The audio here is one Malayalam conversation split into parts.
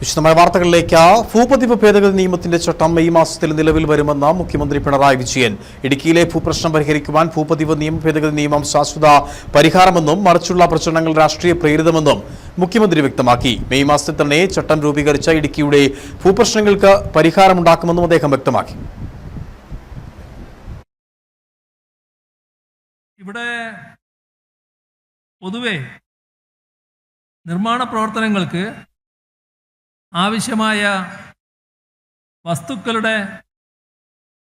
വിശദമായ വാർത്തകളിലേക്ക് ഭൂപതിപ്പ് ഭേദഗതി നിയമത്തിന്റെ ചട്ടം മെയ് മാസത്തിൽ നിലവിൽ വരുമെന്ന് മുഖ്യമന്ത്രി പിണറായി വിജയൻ. ഇടുക്കിയിലെ ഭൂപ്രശ്നം പരിഹരിക്കുവാൻ ഭൂപതിപ്പ് നിയമ ഭേദഗതി നിയമം ശാശ്വത പരിഹാരമെന്നും മറിച്ചുള്ള പ്രശ്നങ്ങൾ രാഷ്ട്രീയ പ്രേരിതമെന്നും മുഖ്യമന്ത്രി വ്യക്തമാക്കി. മെയ് മാസത്തിൽ തന്നെ ചട്ടം രൂപീകരിച്ച ഇടുക്കിയുടെ ഭൂപ്രശ്നങ്ങൾക്ക് പരിഹാരമുണ്ടാക്കുമെന്നും അദ്ദേഹം വ്യക്തമാക്കി. ഇവിടെ പൊതുവെ നിർമ്മാണ പ്രവർത്തനങ്ങൾക്ക് ആവശ്യമായ വസ്തുക്കളുടെ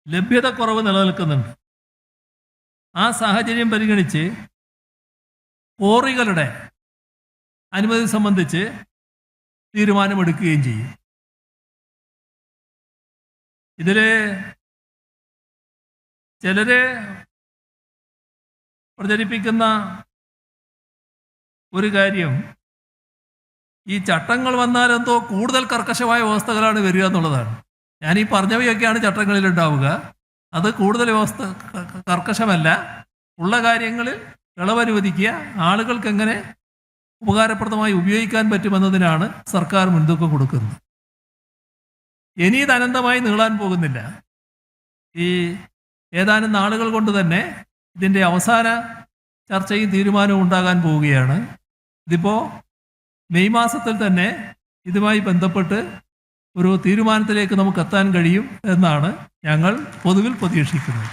ലഭ്യതക്കുറവ് നിലനിൽക്കുന്നുണ്ട്. ആ സാഹചര്യം പരിഗണിച്ച് കോറികളുടെ അനുമതി സംബന്ധിച്ച് തീരുമാനമെടുക്കുകയും ചെയ്യും. ഇതിൽ ചിലര് പ്രചരിപ്പിക്കുന്ന ഒരു കാര്യം ഈ ചട്ടങ്ങൾ വന്നാൽ എന്തോ കൂടുതൽ കർക്കശമായ വ്യവസ്ഥകളാണ് വരിക എന്നുള്ളതാണ്. ഞാൻ ഈ പറഞ്ഞവയൊക്കെയാണ് ചട്ടങ്ങളിൽ ഉണ്ടാവുക അത് കൂടുതൽ വ്യവസ്ഥ കർക്കശമല്ല. ഉള്ള കാര്യങ്ങളിൽ ഇളവനുവദിക്കുക. ആളുകൾക്ക് എങ്ങനെ ഉപകാരപ്രദമായി ഉപയോഗിക്കാൻ പറ്റുമെന്നതിനാണ് സർക്കാർ മുൻതൂക്കം കൊടുക്കുന്നത്. ഇനി ഇത് അനന്തമായി നീളാൻ പോകുന്നില്ല. ഈ ഏതാനും നാളുകൾ കൊണ്ട് തന്നെ ഇതിന്റെ അവസാന ചർച്ചയും തീരുമാനവും ഉണ്ടാകാൻ പോവുകയാണ്. ഇതിപ്പോൾ മെയ് മാസത്തിൽ തന്നെ ഇതുമായി ബന്ധപ്പെട്ട് ഒരു തീരുമാനത്തിലേക്ക് നമുക്ക് എത്താൻ കഴിയും എന്നാണ് ഞങ്ങൾ പൊതുവിൽ പ്രതീക്ഷിക്കുന്നത്.